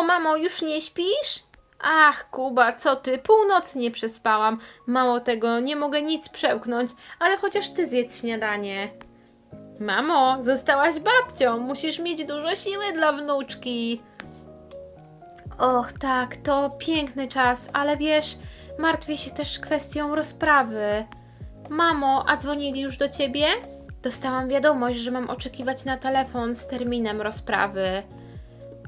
Co, mamo, już nie śpisz? Ach, Kuba, co ty? Północ nie przespałam. Mało tego, nie mogę nic przełknąć, ale chociaż ty zjedz śniadanie. Mamo, zostałaś babcią. Musisz mieć dużo siły dla wnuczki. Och, tak, to piękny czas, ale wiesz, martwię się też kwestią rozprawy. Mamo, a dzwonili już do ciebie? Dostałam wiadomość, że mam oczekiwać na telefon z terminem rozprawy.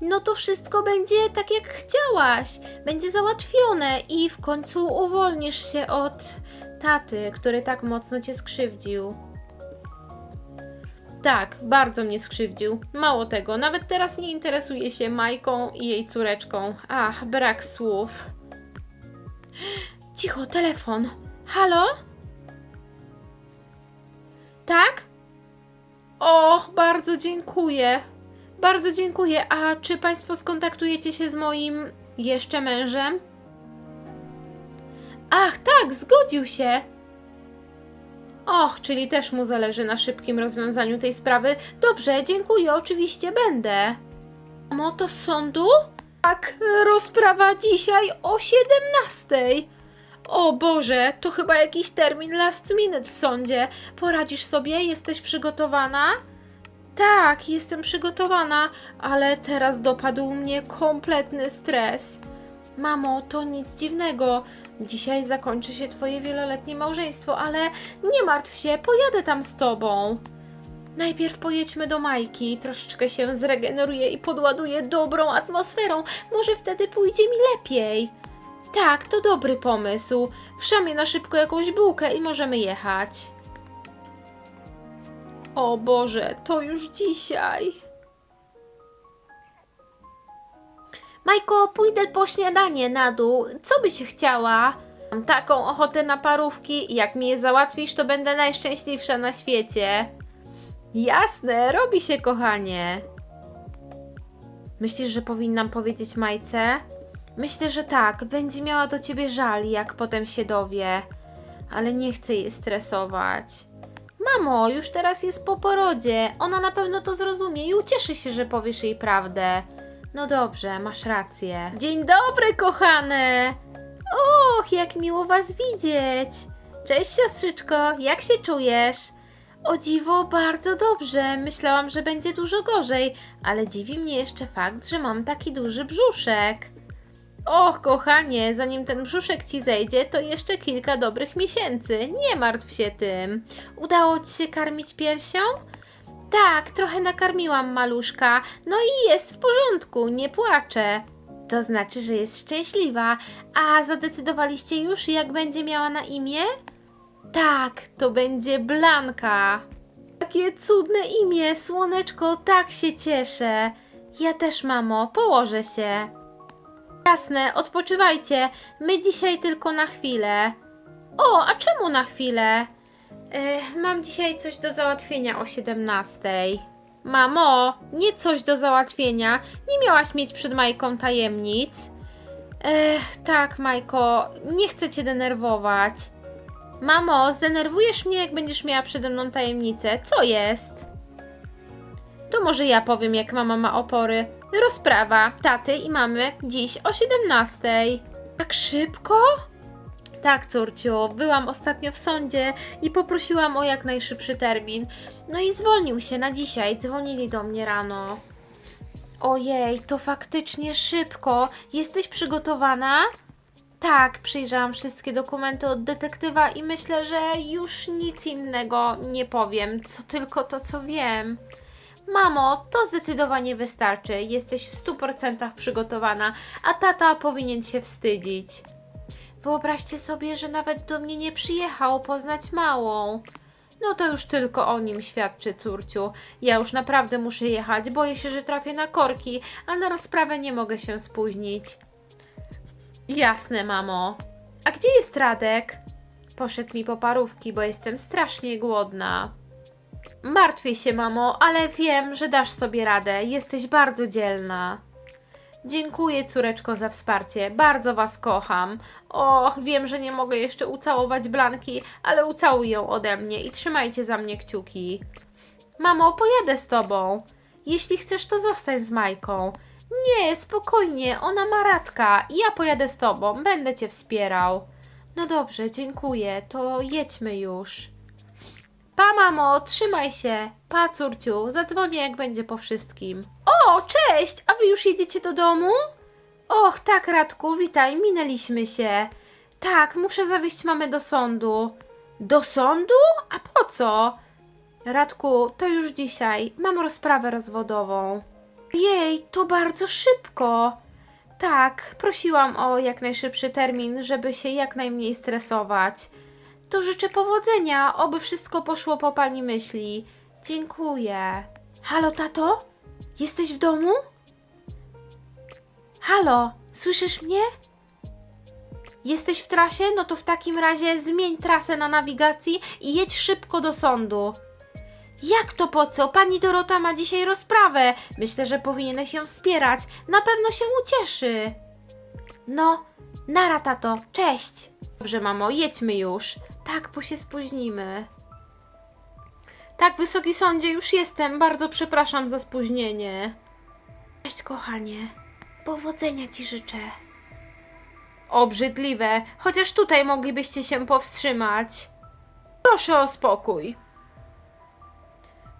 No to wszystko będzie tak jak chciałaś. Będzie załatwione i w końcu uwolnisz się od taty, który tak mocno cię skrzywdził. Tak, bardzo mnie skrzywdził. Mało tego, nawet teraz nie interesuje się Majką i jej córeczką. Ach, brak słów. Cicho, telefon. Halo? Tak? Och, bardzo dziękuję. Bardzo dziękuję. A czy Państwo skontaktujecie się z moim jeszcze mężem? Ach, tak, zgodził się. Och, czyli też mu zależy na szybkim rozwiązaniu tej sprawy. Dobrze, dziękuję, oczywiście będę. Mamo, to z sądu? Tak, rozprawa dzisiaj o 17. O Boże, to chyba jakiś termin last minute w sądzie. Poradzisz sobie? Jesteś przygotowana? Tak, jestem przygotowana, ale teraz dopadł mnie kompletny stres. Mamo, to nic dziwnego. Dzisiaj zakończy się twoje wieloletnie małżeństwo, ale nie martw się, pojadę tam z tobą. Najpierw pojedźmy do Majki, troszeczkę się zregeneruję i podładuję dobrą atmosferą. Może wtedy pójdzie mi lepiej. Tak, to dobry pomysł. Wszamię na szybko jakąś bułkę i możemy jechać. O Boże, to już dzisiaj. Majko, pójdę po śniadanie na dół. Co byś chciała? Mam taką ochotę na parówki. Jak mi je załatwisz, to będę najszczęśliwsza na świecie. Jasne, robi się, kochanie. Myślisz, że powinnam powiedzieć Majce? Myślę, że tak. Będzie miała do ciebie żal, jak potem się dowie. Ale nie chcę jej stresować. Mamo, już teraz jest po porodzie. Ona na pewno to zrozumie i ucieszy się, że powiesz jej prawdę. No dobrze, masz rację. Dzień dobry, kochane! Och, jak miło was widzieć! Cześć, siostrzyczko, jak się czujesz? O dziwo, bardzo dobrze. Myślałam, że będzie dużo gorzej, ale dziwi mnie jeszcze fakt, że mam taki duży brzuszek. Och, kochanie, zanim ten brzuszek ci zejdzie, to jeszcze kilka dobrych miesięcy. Nie martw się tym. Udało ci się karmić piersią? Tak, trochę nakarmiłam maluszka. No i jest w porządku, nie płacze. To znaczy, że jest szczęśliwa. A zadecydowaliście już, jak będzie miała na imię? Tak, to będzie Blanka. Jakie cudne imię, słoneczko, tak się cieszę. Ja też, mamo, położę się. Jasne, odpoczywajcie. My dzisiaj tylko na chwilę. O, a czemu na chwilę? Ech, mam dzisiaj coś do załatwienia o 17. Mamo, nie coś do załatwienia. Nie miałaś mieć przed Majką tajemnic. Ech, tak, Majko, nie chcę cię denerwować. Mamo, zdenerwujesz mnie, jak będziesz miała przede mną tajemnicę. Co jest? To może ja powiem, jak mama ma opory. Rozprawa taty i mamy dziś o 17. Tak szybko? Tak, córciu, byłam ostatnio w sądzie i poprosiłam o jak najszybszy termin. No i zwolnił się na dzisiaj, dzwonili do mnie rano. Ojej, to faktycznie szybko. Jesteś przygotowana? Tak, przyjrzałam wszystkie dokumenty od detektywa i myślę, że już nic innego nie powiem, co tylko to, co wiem. Mamo, to zdecydowanie wystarczy. Jesteś w 100% przygotowana, a tata powinien się wstydzić. Wyobraźcie sobie, że nawet do mnie nie przyjechał poznać małą. No to już tylko o nim świadczy, córciu. Ja już naprawdę muszę jechać, boję się, że trafię na korki, a na rozprawę nie mogę się spóźnić. Jasne, mamo. A gdzie jest Radek? Poszedł mi po parówki, bo jestem strasznie głodna. Martwię się, mamo, ale wiem, że dasz sobie radę. Jesteś bardzo dzielna. Dziękuję, córeczko, za wsparcie. Bardzo was kocham. Och, wiem, że nie mogę jeszcze ucałować Blanki, ale ucałuj ją ode mnie i trzymajcie za mnie kciuki. Mamo, pojadę z tobą. Jeśli chcesz, to zostań z Majką. Nie, spokojnie. ona ma Radka. Ja pojadę z tobą, będę cię wspierał. No dobrze, dziękuję, to jedźmy już. Pa, mamo, trzymaj się. Pa, córciu, zadzwonię jak będzie po wszystkim. O, cześć! A wy już jedziecie do domu? Och, tak, Radku, witaj, minęliśmy się. Tak, muszę zawieźć mamę do sądu. Do sądu? A po co? Radku, to już dzisiaj. Mam rozprawę rozwodową. Jej, to bardzo szybko. Tak, prosiłam o jak najszybszy termin, żeby się jak najmniej stresować. To życzę powodzenia, oby wszystko poszło po pani myśli. Dziękuję. Halo, tato? Jesteś w domu? Halo, słyszysz mnie? Jesteś w trasie? No to w takim razie zmień trasę na nawigacji i jedź szybko do sądu. Jak to po co? Pani Dorota ma dzisiaj rozprawę. Myślę, że powinieneś ją wspierać. Na pewno się ucieszy. No, nara tato, cześć. Dobrze, mamo, jedźmy już. Tak, bo się spóźnimy. Tak, wysoki sądzie, już jestem. Bardzo przepraszam za spóźnienie. Cześć, kochanie. Powodzenia ci życzę. Obrzydliwe, chociaż tutaj moglibyście się powstrzymać. Proszę o spokój.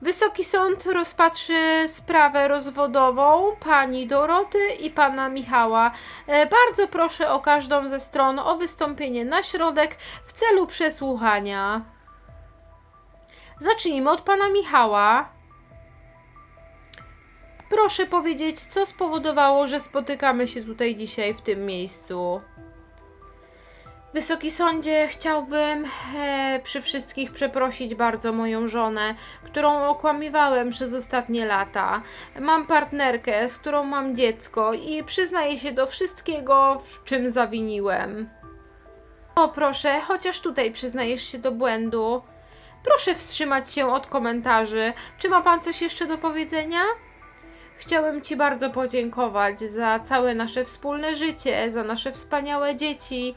Wysoki Sąd rozpatrzy sprawę rozwodową pani Doroty i pana Michała. E, Bardzo proszę o każdą ze stron o wystąpienie na środek w celu przesłuchania. Zacznijmy od pana Michała. Proszę powiedzieć, co spowodowało, że spotykamy się tutaj dzisiaj w tym miejscu. Wysoki sądzie, chciałbym e, przy wszystkich przeprosić bardzo moją żonę, którą okłamywałem przez ostatnie lata. Mam partnerkę, z którą mam dziecko i przyznaję się do wszystkiego, w czym zawiniłem. O proszę, chociaż tutaj przyznajesz się do błędu. Proszę wstrzymać się od komentarzy. Czy ma pan coś jeszcze do powiedzenia? Chciałem Ci bardzo podziękować za całe nasze wspólne życie, za nasze wspaniałe dzieci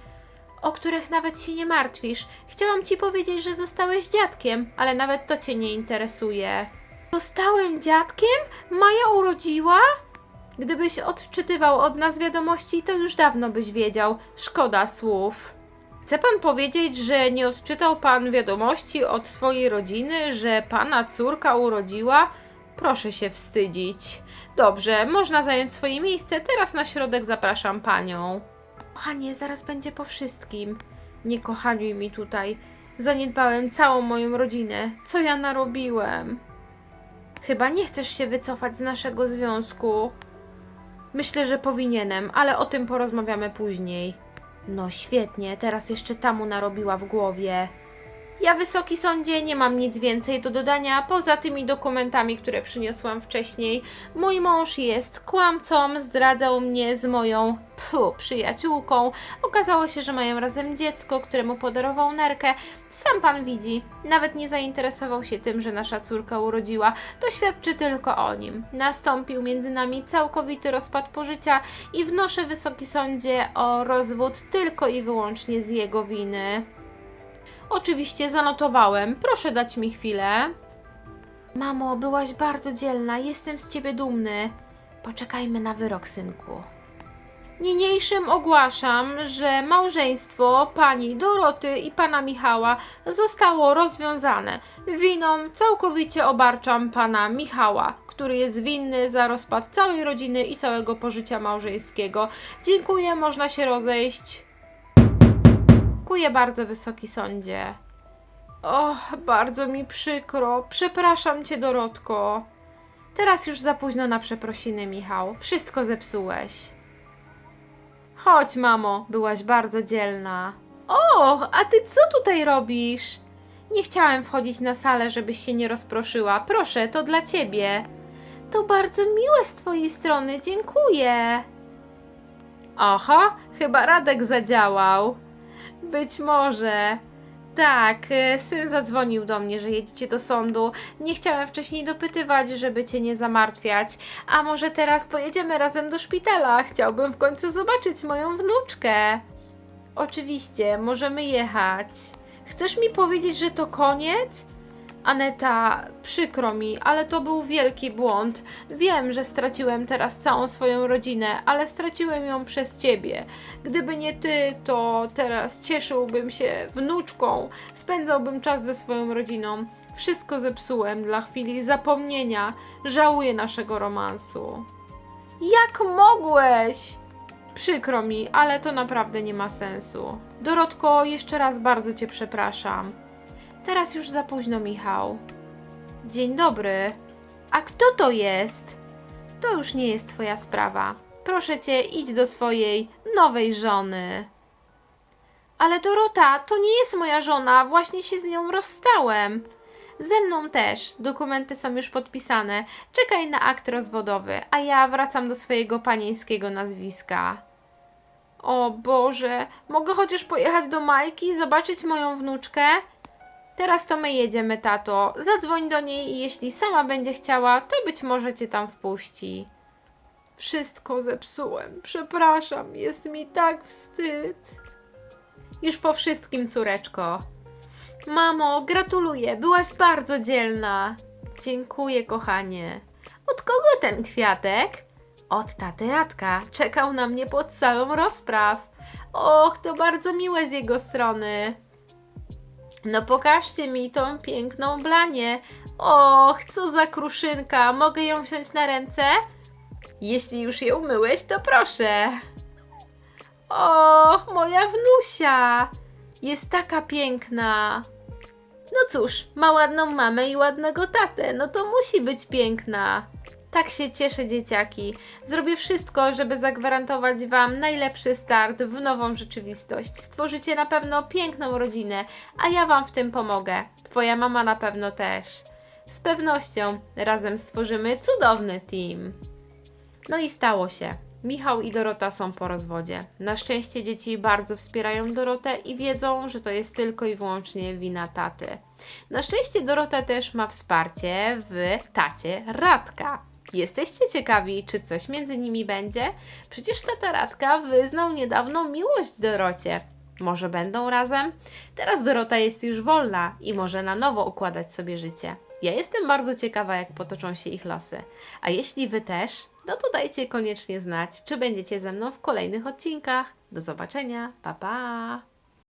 o których nawet się nie martwisz. Chciałam ci powiedzieć, że zostałeś dziadkiem, ale nawet to cię nie interesuje. Zostałem dziadkiem? Maja urodziła? Gdybyś odczytywał od nas wiadomości, to już dawno byś wiedział. Szkoda słów. Chce pan powiedzieć, że nie odczytał pan wiadomości od swojej rodziny, że pana córka urodziła? Proszę się wstydzić. Dobrze, można zająć swoje miejsce. Teraz na środek zapraszam panią. Kochanie, zaraz będzie po wszystkim. Nie kochaniuj mi tutaj. Zaniedbałem całą moją rodzinę. Co ja narobiłem? Chyba nie chcesz się wycofać z naszego związku. Myślę, że powinienem, ale o tym porozmawiamy później. No świetnie, teraz jeszcze tamu narobiła w głowie. Ja, wysoki sądzie, nie mam nic więcej do dodania poza tymi dokumentami, które przyniosłam wcześniej. Mój mąż jest kłamcą, zdradzał mnie z moją pfu, przyjaciółką. Okazało się, że mają razem dziecko, któremu podarował nerkę. Sam pan widzi, nawet nie zainteresował się tym, że nasza córka urodziła. To świadczy tylko o nim. Nastąpił między nami całkowity rozpad pożycia i wnoszę, wysoki sądzie, o rozwód tylko i wyłącznie z jego winy. Oczywiście zanotowałem. Proszę dać mi chwilę. Mamo, byłaś bardzo dzielna. Jestem z ciebie dumny. Poczekajmy na wyrok, synku. Niniejszym ogłaszam, że małżeństwo pani Doroty i pana Michała zostało rozwiązane. Winą całkowicie obarczam pana Michała, który jest winny za rozpad całej rodziny i całego pożycia małżeńskiego. Dziękuję, można się rozejść. Dziękuję bardzo, wysoki sądzie. Och, bardzo mi przykro. Przepraszam cię, Dorotko. Teraz już za późno na przeprosiny, Michał. Wszystko zepsułeś. Chodź, mamo, byłaś bardzo dzielna. O, a ty co tutaj robisz? Nie chciałem wchodzić na salę, żebyś się nie rozproszyła. Proszę, to dla ciebie. To bardzo miłe z twojej strony, dziękuję. Aha, chyba Radek zadziałał. Być może. Tak, y, syn zadzwonił do mnie, że jedziecie do sądu. Nie chciałem wcześniej dopytywać, żeby cię nie zamartwiać. A może teraz pojedziemy razem do szpitala? Chciałbym w końcu zobaczyć moją wnuczkę. Oczywiście, możemy jechać. Chcesz mi powiedzieć, że to koniec? Aneta, przykro mi, ale to był wielki błąd. Wiem, że straciłem teraz całą swoją rodzinę, ale straciłem ją przez ciebie. Gdyby nie ty, to teraz cieszyłbym się wnuczką, spędzałbym czas ze swoją rodziną. Wszystko zepsułem dla chwili zapomnienia. Żałuję naszego romansu. Jak mogłeś? Przykro mi, ale to naprawdę nie ma sensu. Dorotko, jeszcze raz bardzo cię przepraszam. Teraz już za późno, Michał. Dzień dobry. A kto to jest? To już nie jest twoja sprawa. Proszę cię, idź do swojej nowej żony. Ale Dorota, to nie jest moja żona, właśnie się z nią rozstałem. Ze mną też. Dokumenty są już podpisane. Czekaj na akt rozwodowy, a ja wracam do swojego panieńskiego nazwiska. O Boże, mogę chociaż pojechać do Majki, zobaczyć moją wnuczkę? Teraz to my jedziemy, tato. Zadzwoń do niej i jeśli sama będzie chciała, to być może cię tam wpuści. Wszystko zepsułem. Przepraszam, jest mi tak wstyd. Już po wszystkim, córeczko. Mamo, gratuluję, byłaś bardzo dzielna. Dziękuję, kochanie. Od kogo ten kwiatek? Od taty Radka. Czekał na mnie pod salą rozpraw. Och, to bardzo miłe z jego strony. No pokażcie mi tą piękną blanię. Och, co za kruszynka. Mogę ją wziąć na ręce? Jeśli już je umyłeś, to proszę. Och, moja wnusia. Jest taka piękna. No cóż, ma ładną mamę i ładnego tatę, no to musi być piękna. Tak się cieszę, dzieciaki. Zrobię wszystko, żeby zagwarantować Wam najlepszy start w nową rzeczywistość. Stworzycie na pewno piękną rodzinę, a ja Wam w tym pomogę. Twoja mama na pewno też. Z pewnością razem stworzymy cudowny team. No i stało się. Michał i Dorota są po rozwodzie. Na szczęście dzieci bardzo wspierają Dorotę i wiedzą, że to jest tylko i wyłącznie wina taty. Na szczęście Dorota też ma wsparcie w tacie Radka. Jesteście ciekawi, czy coś między nimi będzie? Przecież tata Radka wyznał niedawno miłość Dorocie. Może będą razem? Teraz Dorota jest już wolna i może na nowo układać sobie życie. Ja jestem bardzo ciekawa, jak potoczą się ich losy. A jeśli Wy też, no to dajcie koniecznie znać, czy będziecie ze mną w kolejnych odcinkach. Do zobaczenia, pa pa!